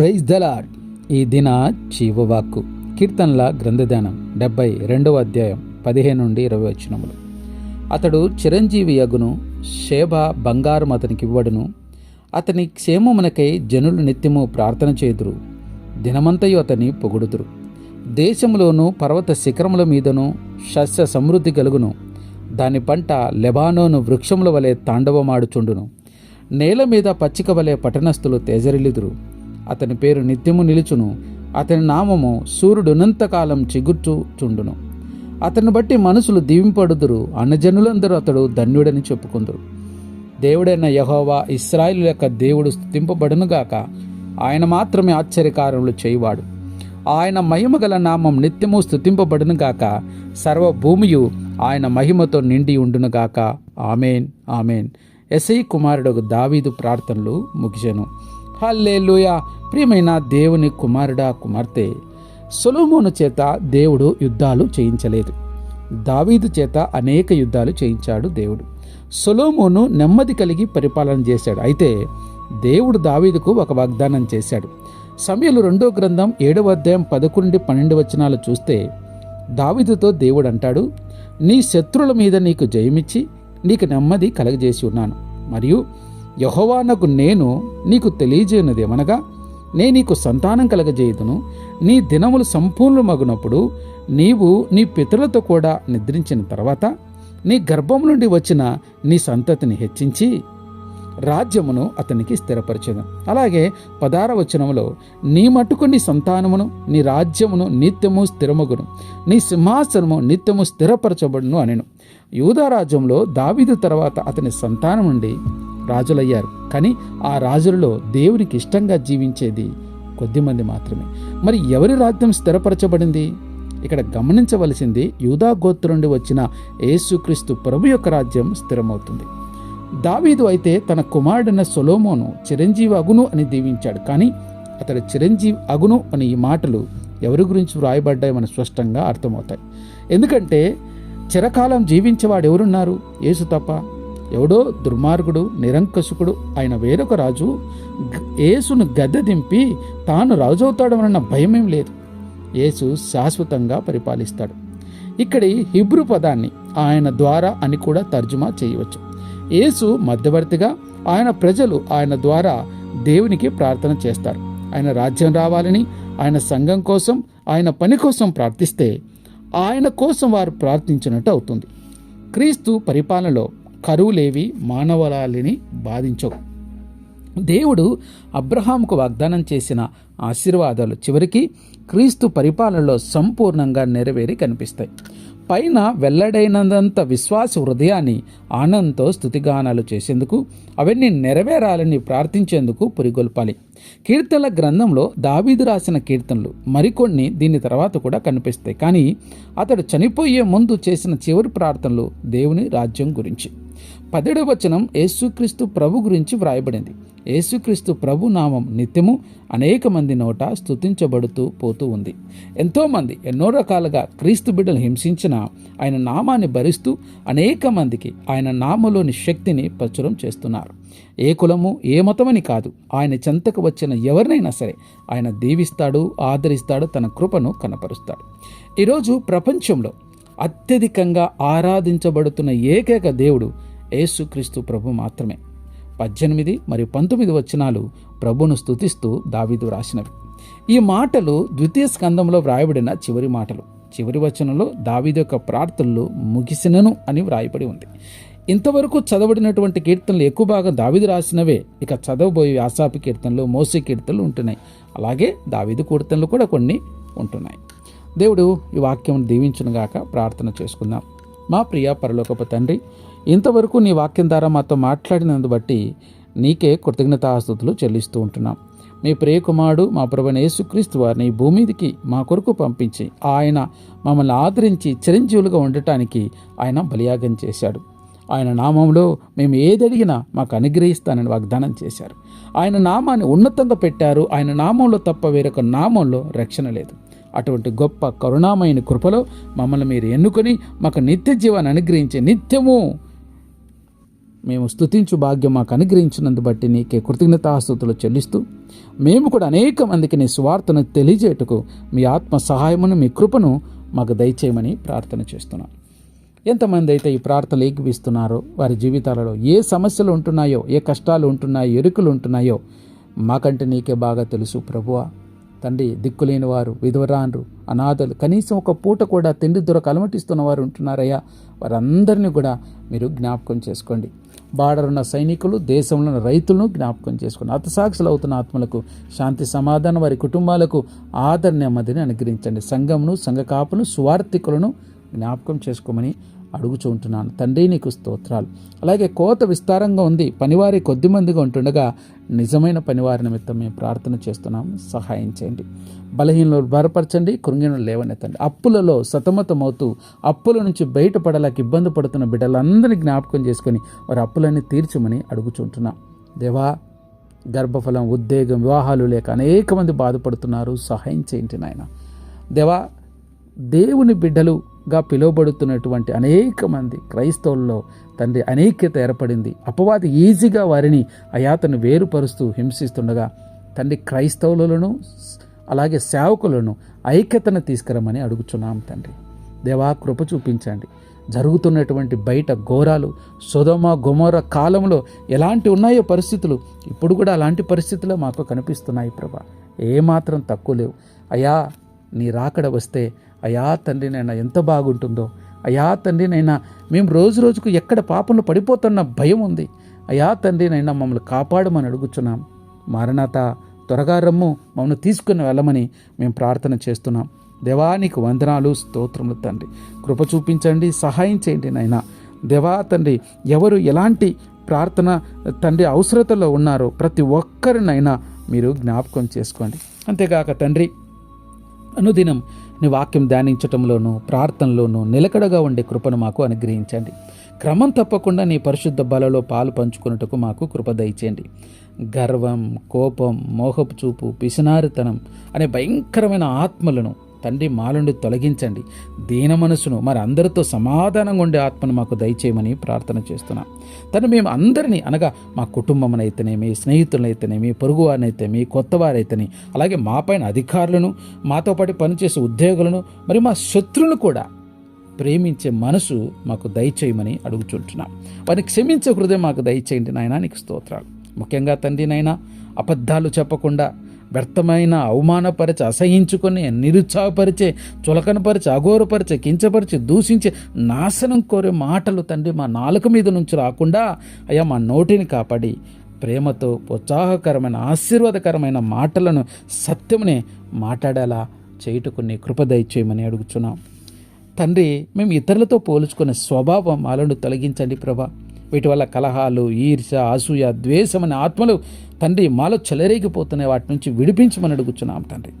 Praise the Lord ఈ దిన జీవవాక్కు కీర్తనల గ్రంథధ్యానం డెబ్బై రెండవ అధ్యాయం పదిహేను నుండి ఇరవై వచ్చినములు అతడు చిరంజీవి యగును శేభ బంగారం అతనికి ఇవ్వడును. అతని క్షేమమునకై జనులు నిత్యము ప్రార్థన చేదురు. దినమంతయు అతని పొగుడుదురు. దేశంలోను పర్వత శిఖరముల మీదను సస్య సమృద్ధి కలుగును. దాని పంట లెబానోను వృక్షముల వలె తాండవమాడుచుండును. నేల మీద పచ్చిక వలె పట్టణస్థులు తేజరిల్లుదురు. అతని పేరు నిత్యము నిలుచును. అతని నామము సూర్యుడునంతకాలం చిగుర్చుచుండును. అతన్ని బట్టి మనుషులు దీవింపడుదురు. అన్నజనులందరూ అతడు ధన్యుడని చెప్పుకుందరు. దేవుడైన యహోవా ఇస్రాయిల్ యొక్క దేవుడు స్థుతింపబడునుగాక ఆయన మాత్రమే ఆశ్చర్యకారములు చేయువాడు. ఆయన మహిమ గల నామం నిత్యము స్థుతింపబడునుగాక సర్వభూమియు ఆయన మహిమతో నిండి ఉండునుగాక ఆమెన్ ఆమెన్. ఎస్ఐ కుమారుడు దావీదు ప్రార్థనలు ముగిసెను. హల్లేలుయ. ప్రియమైన దేవుని కుమారుడా కుమార్తె సొలోమోను చేత దేవుడు యుద్ధాలు చేయించలేదు. దావీదు చేత అనేక యుద్ధాలు చేయించాడు దేవుడు. సొలోమోను నెమ్మది కలిగి పరిపాలన చేశాడు. అయితే దేవుడు దావీదుకు ఒక వాగ్దానం చేశాడు. సమయలు రెండో గ్రంథం ఏడవ అధ్యాయం పదకొండు పన్నెండు వచనాలు చూస్తే దావీదుతో దేవుడు అంటాడు నీ శత్రువుల మీద నీకు జయమిచ్చి నీకు నెమ్మది కలగజేసి ఉన్నాను. మరియు యహోవానకు నేను నీకు తెలియజేయనదేమనగా నే నీకు సంతానం కలగజేయుదును. నీ దినములు సంపూర్ణమగునప్పుడు నీవు నీ పితరులతో కూడా నిద్రించిన తర్వాత నీ గర్భం నుండి వచ్చిన నీ సంతతిని హెచ్చించి రాజ్యమును అతనికి స్థిరపరచదు. అలాగే పదార వచనములో నీ మట్టుకు నీ సంతానమును నీ రాజ్యమును నిత్యము స్థిరమగును. నీ సింహాసనము నిత్యము స్థిరపరచబడును అనెను. యూదా రాజ్యంలో దావీదు తర్వాత అతని సంతానం నుండి రాజులయ్యారు. కానీ ఆ రాజులలో దేవునికి ఇష్టంగా జీవించేది కొద్దిమంది మాత్రమే. మరి ఎవరి రాజ్యం స్థిరపరచబడింది? ఇక్కడ గమనించవలసింది యూదా గోత్రం నుండి వచ్చిన యేసుక్రీస్తు ప్రభు యొక్క రాజ్యం స్థిరమవుతుంది. దావీదు అయితే తన కుమారుడైన సొలోమోను చిరంజీవి అగును అని దీవించాడు. కానీ అతడు చిరంజీవి అగును అని ఈ మాటలు ఎవరి గురించి వ్రాయబడ్డాయి మన స్పష్టంగా అర్థమవుతాయి. ఎందుకంటే చిరకాలం జీవించేవాడు ఎవరున్నారు? యేసు తప్ప. ఎవడో దుర్మార్గుడు నిరంకశుకుడు ఆయన వేరొక రాజు యేసును గద్దె దింపి తాను రాజవుతాడమన్న భయమేం లేదు. యేసు శాశ్వతంగా పరిపాలిస్తాడు. ఇక్కడి హిబ్రు పదాన్ని ఆయన ద్వారా అని కూడా తర్జుమా చేయవచ్చు. యేసు మధ్యవర్తిగా ఆయన ప్రజలు ఆయన ద్వారా దేవునికి ప్రార్థన చేస్తారు. ఆయన రాజ్యం రావాలని ఆయన సంఘం కోసం ఆయన పని కోసం ప్రార్థిస్తే ఆయన కోసం వారు ప్రార్థించినట్టు అవుతుంది. క్రీస్తు పరిపాలనలో కరువులేవి మానవరాలిని బాధించవు. దేవుడు అబ్రహాంకు వాగ్దానం చేసిన ఆశీర్వాదాలు చివరికి క్రీస్తు పరిపాలనలో సంపూర్ణంగా నెరవేరి కనిపిస్తాయి. పైన వెల్లడైనంత విశ్వాస హృదయాన్ని ఆనందంతో స్థుతిగానాలు చేసేందుకు అవన్నీ నెరవేరాలని ప్రార్థించేందుకు పురిగొల్పాలి. కీర్తనల గ్రంథంలో దావీదు రాసిన కీర్తనలు మరికొన్ని దీని తర్వాత కూడా కనిపిస్తాయి. కానీ అతడు చనిపోయే ముందు చేసిన చివరి ప్రార్థనలు దేవుని రాజ్యం గురించి. పదిహేడవ వచనం యేసుక్రీస్తు ప్రభు గురించి వ్రాయబడింది. యేసుక్రీస్తు ప్రభు నామం నిత్యము అనేక మంది నోట స్తుతించబడుతూ పోతూ ఉంది. ఎంతోమంది ఎన్నో రకాలుగా క్రీస్తు బిడ్డలు హింసించిన ఆయన నామాన్ని భరిస్తూ అనేక మందికి ఆయన నామలోని శక్తిని ప్రచురం చేస్తున్నారు. ఏ కులము ఏ మతమని కాదు ఆయన చెంతకు వచ్చిన ఎవరినైనా సరే ఆయన దీవిస్తాడు ఆదరిస్తాడు తన కృపను కనపరుస్తాడు. ఈరోజు ప్రపంచంలో అత్యధికంగా ఆరాధించబడుతున్న ఏకైక దేవుడు యేసుక్రీస్తు ప్రభు మాత్రమే. పద్దెనిమిది మరియు పంతొమ్మిది వచనాలు ప్రభును స్తుతిస్తూ దావీదు రాసినవి. ఈ మాటలు ద్వితీయ స్కందంలో వ్రాయబడిన చివరి మాటలు. చివరి వచనంలో దావీదు యొక్క ప్రార్థనలు ముగిసినను అని వ్రాయబడి ఉంది. ఇంతవరకు చదవడినటువంటి కీర్తనలు ఎక్కువ భాగం దావిది రాసినవే. ఇక చదవబోయే ఆసాపి కీర్తనలు మోసే కీర్తనలు ఉంటున్నాయి. అలాగే దావిది కీర్తనలు కూడా కొన్ని ఉంటున్నాయి. దేవుడు ఈ వాక్యం దీవించునుగాక ప్రార్థన చేసుకుందాం. మా ప్రియ పరలోకపు తండ్రి ఇంతవరకు నీ వాక్యం ద్వారా మాతో మాట్లాడినందు బట్టి నీకే కృతజ్ఞతాస్తుతులు చెల్లిస్తూ ఉంటున్నాం. మీ ప్రియకుమారుడు మా ప్రభుణ యేసుక్రీస్తు వారిని భూమిదికి భూమి మీదికి మా కొరకు పంపించి ఆయన మమ్మల్ని ఆదరించి చిరంజీవులుగా ఉండటానికి ఆయన బలియాగం చేశాడు. ఆయన నామంలో మేము ఏదడిగినా మాకు అనుగ్రహిస్తానని వాగ్దానం చేశారు. ఆయన నామాన్ని ఉన్నతంగా పెట్టారు. ఆయన నామంలో తప్ప వేరొక నామంలో రక్షణ లేదు. అటువంటి గొప్ప కరుణామైన కృపలో మమ్మల్ని మీరు ఎన్నుకొని మాకు నిత్య జీవాన్ని అనుగ్రహించి నిత్యము మేము స్తుతించు భాగ్యం మాకు అనుగ్రహించినందు బట్టి నీకే కృతజ్ఞతాస్థుతులు చెల్లిస్తూ మేము కూడా అనేక మందికి నీ స్వార్థను తెలియజేయటకు మీ ఆత్మ సహాయమును మీ కృపను మాకు దయచేయమని ప్రార్థన చేస్తున్నాం. ఎంతమంది అయితే ఈ ప్రార్థనలు ఏకిపిస్తున్నారో వారి జీవితాలలో ఏ సమస్యలు ఉంటున్నాయో ఏ కష్టాలు ఉంటున్నాయో ఎరుకులు ఉంటున్నాయో మాకంటే నీకే బాగా తెలుసు ప్రభువా. తండ్రి దిక్కులేని వారు విధవరాన్రు అనాథలు కనీసం ఒక పూట కూడా తిండి దొరక అలమటిస్తున్న వారు ఉంటున్నారయ్యా. వారందరినీ కూడా మీరు జ్ఞాపకం చేసుకోండి. బార్డరున్న సైనికులు దేశంలో ఉన్న రైతులను జ్ఞాపకం చేసుకుని అతసాక్షులు అవుతున్న ఆత్మలకు శాంతి సమాధానం వారి కుటుంబాలకు ఆదరణ నెమ్మదిని అనుగ్రహించండి. సంఘమును సంఘ కాపును జ్ఞాపకం చేసుకోమని అడుగుచూ ఉంటున్నాను. తండ్రి నీకు స్తోత్రాలు. అలాగే కోత విస్తారంగా ఉంది. పనివారి కొద్ది మందిగా ఉంటుండగా నిజమైన పనివారి నిమిత్తం మేము ప్రార్థన చేస్తున్నాం. సహాయం చేయండి. బలహీనలు బలపరచండి. కృంగిన లేవనెత్తండి. అప్పులలో సతమతమవుతూ అప్పుల నుంచి బయటపడలేక ఇబ్బంది పడుతున్న బిడ్డలందరినీ జ్ఞాపకం చేసుకొని వారి అప్పులన్నీ తీర్చమని అడుగుచుంటున్నాం. దేవా గర్భఫలం ఉద్వేగం వివాహాలు లేక అనేక మంది బాధపడుతున్నారు. సహాయం చేయండి నాయన. దేవా దేవుని బిడ్డలు గా పిలువబడుతున్నటువంటి అనేక మంది క్రైస్తవుల్లో తండ్రి అనేక్యత ఏర్పడింది. అపవాది ఈజీగా వారిని అయాతను వేరుపరుస్తూ హింసిస్తుండగా తండ్రి క్రైస్తవులను అలాగే సేవకులను ఐక్యతను తీసుకురమని అడుగుచున్నాం తండ్రి. దేవా కృప చూపించండి. జరుగుతున్నటువంటి బయట ఘోరాలు సుధమ గుమోర కాలంలో ఎలాంటి ఉన్నాయో పరిస్థితులు ఇప్పుడు కూడా అలాంటి పరిస్థితులు మాకు కనిపిస్తున్నాయి ప్రభా. ఏమాత్రం తక్కువ లేవు. అయా నీ రాకడ వస్తే అయా తండ్రి నైనా ఎంత బాగుంటుందో. అయా తండ్రి నైనా మేము రోజు రోజుకు ఎక్కడ పాపంలో పడిపోతున్న భయం ఉంది. అయా తండ్రినైనా మమ్మల్ని కాపాడమని అడుగుచున్నాం. మారణాత త్వరగా రమ్ము మమ్మల్ని తీసుకుని వెళ్ళమని మేము ప్రార్థన చేస్తున్నాం. దేవానికి వందనాలు స్తోత్రములు తండ్రి. కృప చూపించండి సహాయం చేయండి నాయన. దేవా తండ్రి ఎవరు ఎలాంటి ప్రార్థన తండ్రి అవసరతలో ఉన్నారో ప్రతి ఒక్కరినైనా మీరు జ్ఞాపకం చేసుకోండి. అంతేగాక తండ్రి అనుదినం నీ వాక్యం ధ్యానించటంలోనూ ప్రార్థనలోనూ నిలకడగా ఉండే కృపను మాకు అనుగ్రహించండి. క్రమం తప్పకుండా నీ పరిశుద్ధ బలలో పాలు పంచుకున్నట్టుకు మాకు కృప దయచేయండి. గర్వం కోపం మోహపు చూపు పిసినారితనం అనే భయంకరమైన ఆత్మలను తండ్రి మాలుండి తొలగించండి. దీన మనసును మరి అందరితో సమాధానంగా ఉండే ఆత్మను మాకు దయచేయమని ప్రార్థన చేస్తున్నాం. తను మేము అందరినీ అనగా మా కుటుంబమునైతేనేమి స్నేహితులైతేనేమి పొరుగు వారినైతేమి కొత్త వారైతేనే అలాగే మా పైన అధికారులను మాతో పాటు పనిచేసే ఉద్యోగులను మరి మా శత్రువులు కూడా ప్రేమించే మనసు మాకు దయచేయమని అడుగుచుంటున్నాం. వారిని క్షమించే హృదయం మాకు దయచేయండి నాయన నీకు స్తోత్రాలు. ముఖ్యంగా తండ్రి నాయన అబద్ధాలు చెప్పకుండా వ్యర్థమైన అవమానపరిచి అసహించుకొని నిరుత్సాహపరిచే చులకనపరిచి అఘోరపరిచే కించపరిచి దూషించే నాశనం కోరే మాటలు తండ్రి మా నాలుక మీద నుంచి రాకుండా అయ్యా మా నోటిని కాపాడి. ప్రేమతో ఉత్సాహకరమైన ఆశీర్వాదకరమైన మాటలను సత్యమునే మాట్లాడేలా చేయుటకు నీ కృప అడుగుచున్నాం. తండ్రి మేము ఇతరులతో పోల్చుకునే స్వభావం మాలను తొలగించండి ప్రభా. వీటి వల్ల కలహాలు ఈర్ష అసూయ ద్వేషం అనే ఆత్మలు తండ్రి మాలో చెలరేగిపోతున్న వాటి నుంచి విడిపించమని అడుగుచున్నాం తండ్రి.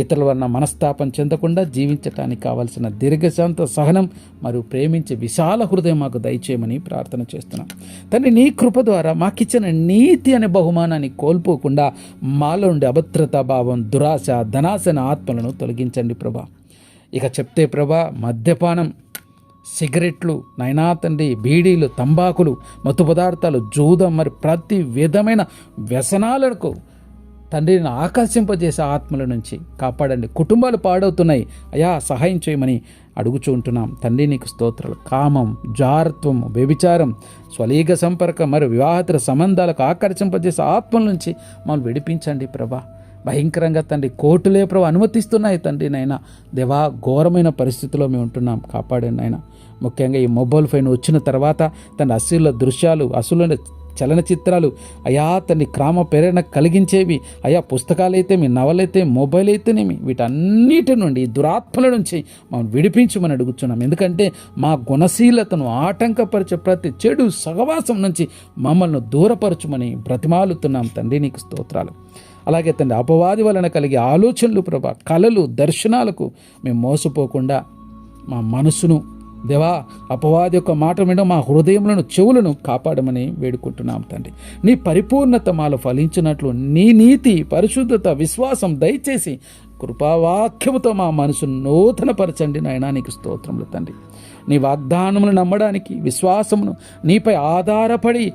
ఇతరుల వలన మనస్తాపం చెందకుండా జీవించటానికి కావలసిన దీర్ఘశాంత సహనం మరియు ప్రేమించే విశాల హృదయం మాకు దయచేయమని ప్రార్థన చేస్తున్నాం. తండ్రి నీ కృప ద్వారా మాకిచ్చిన నీతి అనే బహుమానాన్ని కోల్పోకుండా మాలో ఉండే అభద్రతా భావం దురాశ ధనాశన ఆత్మలను తొలగించండి ప్రభా. ఇక చెప్తే ప్రభా మద్యపానం సిగరెట్లు నైనా తండ్రి బీడీలు తంబాకులు మత్తు పదార్థాలు జూదం మరి ప్రతి విధమైన వ్యసనాలకు తండ్రిని ఆకర్షింపజేసే ఆత్మల నుంచి కాపాడండి. కుటుంబాలు పాడవుతున్నాయి. అయా సహాయం చేయమని అడుగుచూ ఉంటున్నాం. తండ్రి నీకు స్తోత్రాలు. కామం జారత్వం వ్యభిచారం స్వలీగ సంపర్కం మరి వివాహతర సంబంధాలకు ఆకర్షింపజేసే ఆత్మల నుంచి మమ్మల్ని విడిపించండి ప్రభా. భయంకరంగా తండ్రి కోర్టులే ప్రభు అనుమతిస్తున్నాయి తండ్రి నాయన. దేవా ఘోరమైన పరిస్థితిలో మేము ఉంటున్నాం. కాపాడండి నాయన. ముఖ్యంగా ఈ మొబైల్ ఫోన్ వచ్చిన తర్వాత తన అసలు దృశ్యాలు అసలు చలనచిత్రాలు అయా తన్ని క్రామ ప్రేరణ కలిగించేవి అయా పుస్తకాలైతే మీ నవలైతే మొబైల్ అయితేనేమి వీటన్నిటి నుండి దురాత్మల నుంచి మనం విడిపించమని అడుగుతున్నాం ఎందుకంటే మా గుణశీలతను ఆటంకపరిచే ప్రతి చెడు సహవాసం నుంచి మమ్మల్ని దూరపరచుమని బ్రతిమాలుతున్నాం తండ్రి నీకు స్తోత్రాలు. అలాగే తండ్రి అపవాది వలన కలిగే ఆలోచనలు ప్రభా కళలు దర్శనాలకు మేము మోసపోకుండా మా మనసును దేవా అపవాది యొక్క మాట మీద మా హృదయములను చెవులను కాపాడమని వేడుకుంటున్నాం తండ్రి. నీ పరిపూర్ణత మాలో ఫలించినట్లు నీ నీతి పరిశుద్ధత విశ్వాసం దయచేసి కృపావాక్యముతో మా మనసును నూతనపరచండి నాయనా నీకు స్తోత్రములు తండ్రి. నీ వాగ్దానములు నమ్మడానికి విశ్వాసమును నీపై ఆధారపడి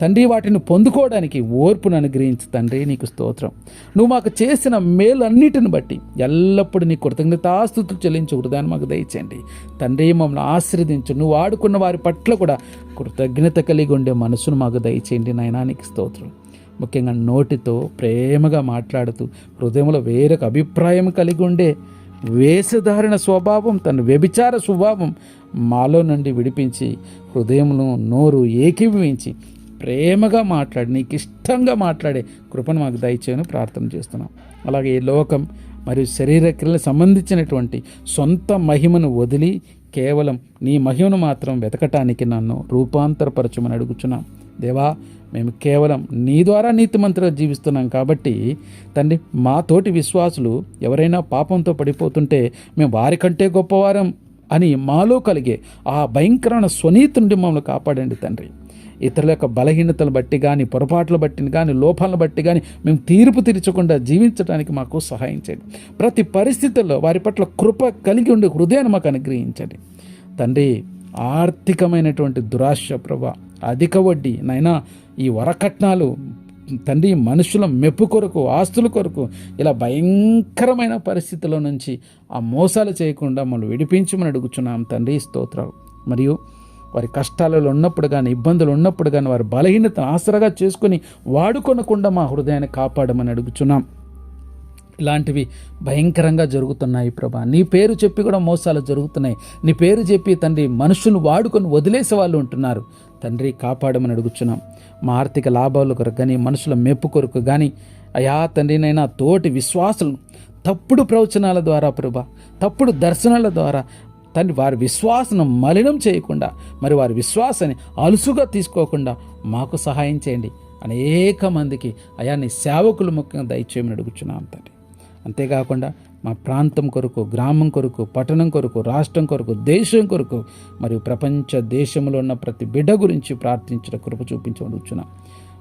తండ్రి వాటిని పొందుకోవడానికి ఓర్పును అనుగ్రహించు తండ్రి నీకు స్తోత్రం. నువ్వు మాకు చేసిన మేలన్నిటిని బట్టి ఎల్లప్పుడూ నీ కృతజ్ఞతాస్థుతులు చెల్లించు హృదయాన్ని మాకు దయచేయండి. తండ్రి మమ్మల్ని ఆశ్రదించు నువ్వు ఆడుకున్న వారి పట్ల కూడా కృతజ్ఞత కలిగి ఉండే మనసును మాకు దయచేయండి నాయనా నీకు స్తోత్రం. ముఖ్యంగా నోటితో ప్రేమగా మాట్లాడుతూ హృదయంలో వేరొక అభిప్రాయం కలిగి ఉండే వేషధారణ స్వభావం తన వ్యభిచార స్వభావం మాలో నుండి విడిపించి హృదయమును నోరు ఏకీభవించి ప్రేమగా మాట్లాడి నీకు ఇష్టంగా మాట్లాడే కృపను మాకు దయచేయని ప్రార్థన చేస్తున్నాం. అలాగే ఈ లోకం మరియు శరీర క్రియలకు సంబంధించినటువంటి సొంత మహిమను వదిలి కేవలం నీ మహిమను మాత్రం వెతకటానికి నన్ను రూపాంతరపరచమని అడుగుచున్నాం. దేవా మేము కేవలం నీ ద్వారా నీతిమంతులుగా జీవిస్తున్నాం కాబట్టి తండ్రి మా తోటి విశ్వాసులు ఎవరైనా పాపంతో పడిపోతుంటే మేము వారికంటే గొప్పవారం అని మాలో కలిగే ఆ భయంకరమైన స్వనీతి నుండి మమ్మల్ని కాపాడండి తండ్రి. ఇతరుల యొక్క బలహీనతలు బట్టి కానీ పొరపాట్లు బట్టి కానీ లోపాలను బట్టి కానీ మేము తీర్పు తీర్చకుండా జీవించడానికి మాకు సహాయం చేయండి. ప్రతి పరిస్థితుల్లో వారి పట్ల కృప కలిగి ఉండే హృదయాన్ని మాకు అనుగ్రహించండి. తండ్రి ఆర్థికమైనటువంటి దురాశ ప్రభ అధిక వడ్డీ నైనా ఈ వరకట్నాలు తండ్రి మనుషుల మెప్పు కొరకు ఆస్తుల కొరకు ఇలా భయంకరమైన పరిస్థితుల నుంచి ఆ మోసాలు చేయకుండా మనం విడిపించమని అడుగుచున్నాం తండ్రి స్తోత్రాలు. మరియు వారి కష్టాలలో ఉన్నప్పుడు కానీ ఇబ్బందులు ఉన్నప్పుడు కానీ వారి బలహీనతను ఆసరాగా చేసుకొని వాడుకొనకుండా మా హృదయాన్ని కాపాడమని అడుగుచున్నాం. ఇలాంటివి భయంకరంగా జరుగుతున్నాయి ప్రభా. నీ పేరు చెప్పి కూడా మోసాలు జరుగుతున్నాయి. నీ పేరు చెప్పి తండ్రి మనుషులు వాడుకొని వదిలేసే వాళ్ళు ఉంటున్నారు. తండ్రి కాపాడమని అడుగుచున్నాం. మా ఆర్థిక లాభాల కొరకు కానీ మనుషుల మెప్పు కొరకు కానీ అయా తండ్రినైనా తోటి విశ్వాసులు తప్పుడు ప్రవచనాల ద్వారా ప్రభా తప్పుడు దర్శనాల ద్వారా తండ్రి వారి విశ్వాసను మలినం చేయకుండా మరి వారి విశ్వాసాన్ని అలుసుగా తీసుకోకుండా మాకు సహాయం చేయండి. అనేక మందికి అయా నీ సేవకులు ముఖ్యంగా దయచేయమని అడుగుచున్నాం తండ్రి. అంతేకాకుండా మా ప్రాంతం కొరకు గ్రామం కొరకు పట్టణం కొరకు రాష్ట్రం కొరకు దేశం కొరకు మరియు ప్రపంచ దేశంలో ఉన్న ప్రతి బిడ్డ గురించి ప్రార్థించిన కృప చూపించవచ్చున్నాం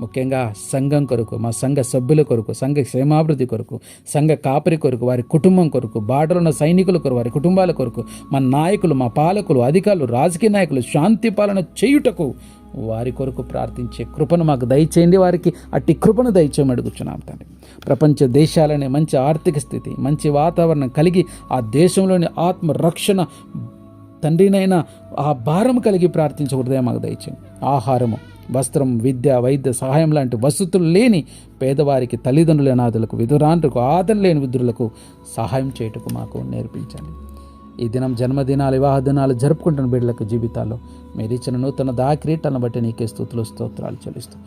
ముఖ్యంగా సంఘం కొరకు మా సంఘ సభ్యుల కొరకు సంఘ క్షేమాభివృద్ధి కొరకు సంఘ కాపరి కొరకు వారి కుటుంబం కొరకు బాటలో ఉన్న సైనికుల కొరకు వారి కుటుంబాల కొరకు మా నాయకులు మా పాలకులు అధికారులు రాజకీయ నాయకులు శాంతి పాలన చేయుటకు వారి కొరకు ప్రార్థించే కృపను మాకు దయచేయండి. వారికి అట్టి కృపను దయచేయమని అడుగుచున్నాం తండ్రి. ప్రపంచ దేశాలనే మంచి ఆర్థిక స్థితి మంచి వాతావరణం కలిగి ఆ దేశంలోని ఆత్మరక్షణ తండ్రినైనా ఆ భారం కలిగి ప్రార్థించే హృదయం మాకు దయచేయండి. ఆహారము వస్త్రం విద్య వైద్య సహాయం లాంటి వసతులు లేని పేదవారికి తల్లిదండ్రుల అనాథులకు విధురాండ్రులకు ఆదరణ లేని విధులకు సహాయం చేయుటకు మాకు నేర్పించండి. ఈ దినం జన్మదినాలు వివాహ దినాలు జరుపుకుంటున్న బిడ్డలకు జీవితాల్లో మీరు ఇచ్చిన నూతన దాక్రీటలను బట్టి నీకే స్థుతులు స్తోత్రాలు చెల్లిస్తూ.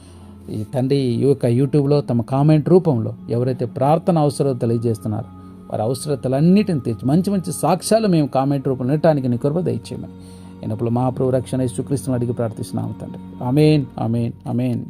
ఈ తండ్రి ఈ యొక్క యూట్యూబ్లో తమ కామెంట్ రూపంలో ఎవరైతే ప్రార్థన అవసరం తెలియజేస్తున్నారో వారి అవసరతలన్నిటిని తీర్చి మంచి మంచి సాక్ష్యాలు మేము కామెంట్ రూపంలో ఉండటానికి నీ కృప దయచేయమని. ఎన్నప్పుడు మా ప్రభు రక్షణ యేసుక్రీస్తుని అడిగి ప్రార్థిస్తున్నాము తండ్రి. అమేన్ అమేన్ అమేన్